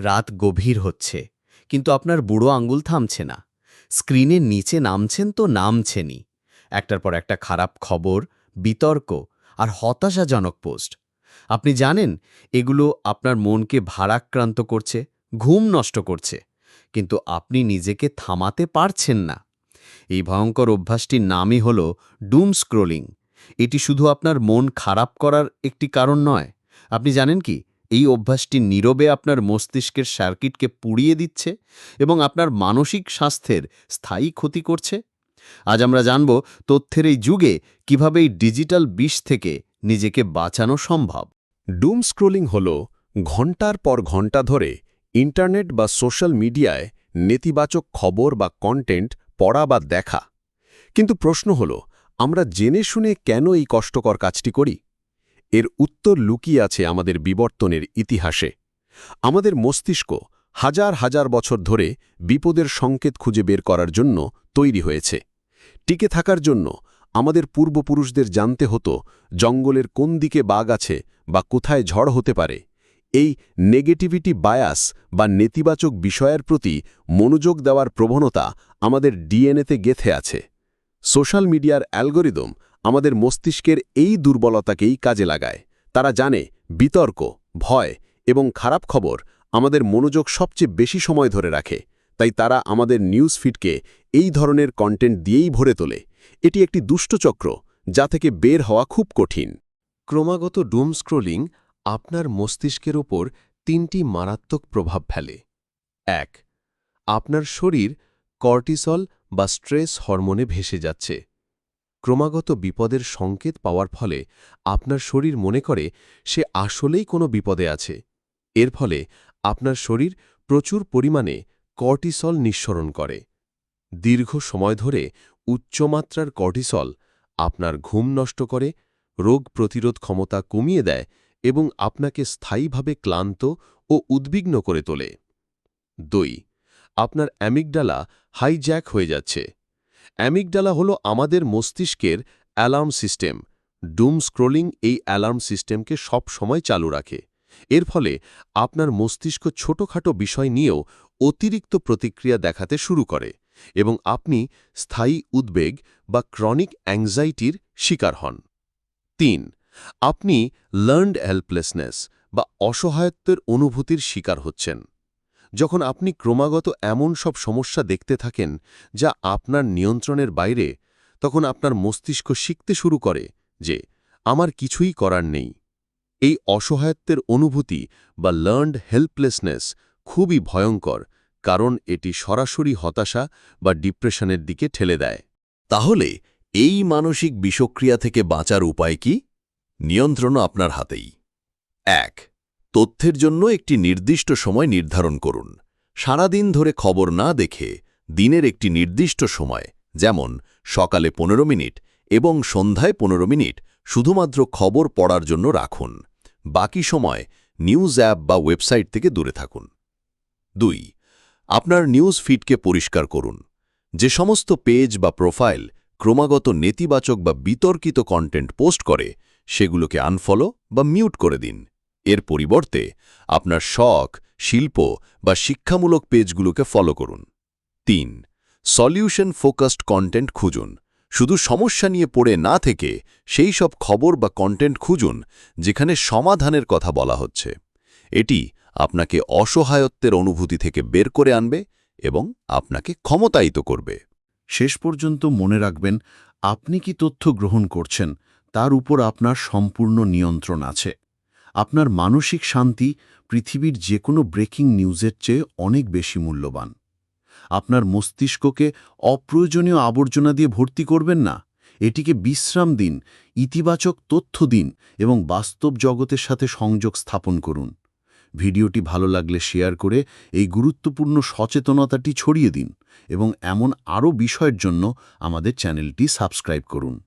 রাত গভীর হচ্ছে, কিন্তু আপনার বুড়ো আঙ্গুল থামছে না। স্ক্রিনের নিচে নামছেন তো নামছেনই। একটার পর একটা খারাপ খবর, বিতর্ক আর হতাশাজনক পোস্ট। আপনি জানেন, এগুলো আপনার মনকে ভারাক্রান্ত করছে, ঘুম নষ্ট করছে, কিন্তু আপনি নিজেকে থামাতে পারছেন না। এই ভয়ঙ্কর অভ্যাসটির নামই হল ডুম স্ক্রোলিং এটি শুধু আপনার মন খারাপ করার একটি কারণ নয়। আপনি জানেন কি? এই অভ্যাসটি নীরবে আপনার মস্তিষ্কের সার্কিটকে পুড়িয়ে দিচ্ছে এবং আপনার মানসিক স্বাস্থ্যের স্থায়ী ক্ষতি করছে। আজ আমরা জানব তথ্যের এই যুগে কীভাবে এই ডিজিটাল বিষ থেকে নিজেকে বাঁচানো সম্ভব। ডুম স্ক্রোলিং হল ঘণ্টার পর ঘণ্টা ধরে ইন্টারনেট বা সোশ্যাল মিডিয়ায় নেতিবাচক খবর বা কন্টেন্ট পড়া বা দেখা। কিন্তু প্রশ্ন হল, আমরা জেনে শুনে কেন এই কষ্টকর কাজটি করি? এর উত্তর লুকিয়ে আছে আমাদের বিবর্তনের ইতিহাসে। আমাদের মস্তিষ্ক হাজার হাজার বছর ধরে বিপদের সংকেত খুঁজে বের করার জন্য তৈরি হয়েছে। টিকে থাকার জন্য আমাদের পূর্বপুরুষদের জানতে হতো জঙ্গলের কোন দিকে বাঘ আছে বা কোথায় ঝড় হতে পারে। এই নেগেটিভিটি বায়াস বা নেতিবাচক বিষয়ের প্রতি মনোযোগ দেওয়ার প্রবণতা আমাদের ডিএনএতে গেথে আছে। সোশ্যাল মিডিয়ার অ্যালগোরিদম আমাদের মস্তিষ্কের এই দুর্বলতাকেই কাজে লাগায়। তারা জানে, বিতর্ক, ভয় এবং খারাপ খবর আমাদের মনোযোগ সবচেয়ে বেশি সময় ধরে রাখে। তাই তারা আমাদের নিউজ ফিডকে এই ধরনের কন্টেন্ট দিয়েই ভরে তোলে। এটি একটি দুষ্টচক্র যা থেকে বের হওয়া খুব কঠিন। ক্রমাগত ডুম স্ক্রোলিং আপনার মস্তিষ্কের ওপর তিনটি মারাত্মক প্রভাব ফেলে। এক, আপনার শরীর কর্টিসল বা স্ট্রেস হরমোনে ভেসে যাচ্ছে। ক্রমাগত বিপদের সংকেত পাওয়ার ফলে আপনার শরীর মনে করে সে আসলেই কোনো বিপদে আছে। এর ফলে আপনার শরীর প্রচুর পরিমাণে কর্টিসল নিঃসরণ করে। দীর্ঘ সময় ধরে উচ্চমাত্রার কর্টিসল আপনার ঘুম নষ্ট করে, রোগ প্রতিরোধ ক্ষমতা কমিয়ে দেয় এবং আপনাকে স্থায়ীভাবে ক্লান্ত ও উদ্বিগ্ন করে তোলে। দুই, আপনার অ্যামিগডালা হাইজ্যাক হয়ে যাচ্ছে। অ্যামিগডালা হল আমাদের মস্তিষ্কের অ্যালার্ম সিস্টেম। ডুম স্ক্রোলিং এই অ্যালার্ম সিস্টেমকে সব সময় চালু রাখে। এর ফলে আপনার মস্তিষ্ক ছোটখাটো বিষয় নিয়েও অতিরিক্ত প্রতিক্রিয়া দেখাতে শুরু করে এবং আপনি স্থায়ী উদ্বেগ বা ক্রনিক অ্যাংজাইটির শিকার হন। তিন, আপনি লার্নড হেল্পলেসনেস বা অসহায়ত্বের অনুভূতির শিকার হচ্ছেন। যখন আপনি ক্রমাগত এমন সব সমস্যা দেখতে থাকেন যা আপনার নিয়ন্ত্রণের বাইরে, তখন আপনার মস্তিষ্ক শিখতে শুরু করে যে, আমার কিছুই করার নেই। এই অসহায়ত্বের অনুভূতি বা লার্নড হেল্পলেসনেস খুবই ভয়ঙ্কর, কারণ এটি সরাসরি হতাশা বা ডিপ্রেশনের দিকে ঠেলে দেয়। তাহলে এই মানসিক বিষক্রিয়া থেকে বাঁচার উপায় কি? নিয়ন্ত্রণ আপনার হাতেই। এক তথ্যের জন্য একটি নির্দিষ্ট সময় নির্ধারণ করুন। সারাদিন ধরে খবর না দেখে দিনের একটি নির্দিষ্ট সময়, যেমন সকালে পনেরো মিনিট এবং সন্ধ্যায় পনেরো মিনিট, শুধুমাত্র খবর পড়ার জন্য রাখুন। বাকি সময় নিউজ অ্যাপ বা ওয়েবসাইট থেকে দূরে থাকুন। দুই, আপনার নিউজ ফিডকে পরিষ্কার করুন। যে সমস্ত পেজ বা প্রোফাইল ক্রমাগত নেতিবাচক বা বিতর্কিত কন্টেন্ট পোস্ট করে, সেগুলোকে আনফলো বা মিউট করে দিন। এর পরিবর্তে আপনার শখ, শিল্প বা শিক্ষামূলক পেজগুলোকে ফলো করুন। তিন সলিউশন ফোকাসড কন্টেন্ট খুঁজুন। শুধু সমস্যা নিয়ে পড়ে না থেকে সেই সব খবর বা কন্টেন্ট খুঁজুন, যেখানে সমাধানের কথা বলা হচ্ছে। এটি আপনাকে অসহায়ত্বের অনুভূতি থেকে বের করে আনবে এবং আপনাকে ক্ষমতায়িত করবে। শেষ পর্যন্ত মনে রাখবেন, আপনি কি তথ্য গ্রহণ করছেন, তার উপর আপনার সম্পূর্ণ নিয়ন্ত্রণ আছে। আপনার মানসিক শান্তি পৃথিবীর যে কোনো ব্রেকিং নিউজের চেয়ে অনেক বেশি মূল্যবান। আপনার মস্তিষ্ককে অপ্রয়োজনীয় আবর্জনা দিয়ে ভর্তি করবেন না। এটিকে বিশ্রাম দিন, ইতিবাচক তথ্য দিন এবং বাস্তব জগতের সাথে সংযোগ স্থাপন করুন। ভিডিওটি ভালো লাগলে শেয়ার করে এই গুরুত্বপূর্ণ সচেতনতাটি ছড়িয়ে দিন এবং এমন আরও বিষয়ের জন্য আমাদের চ্যানেলটি সাবস্ক্রাইব করুন।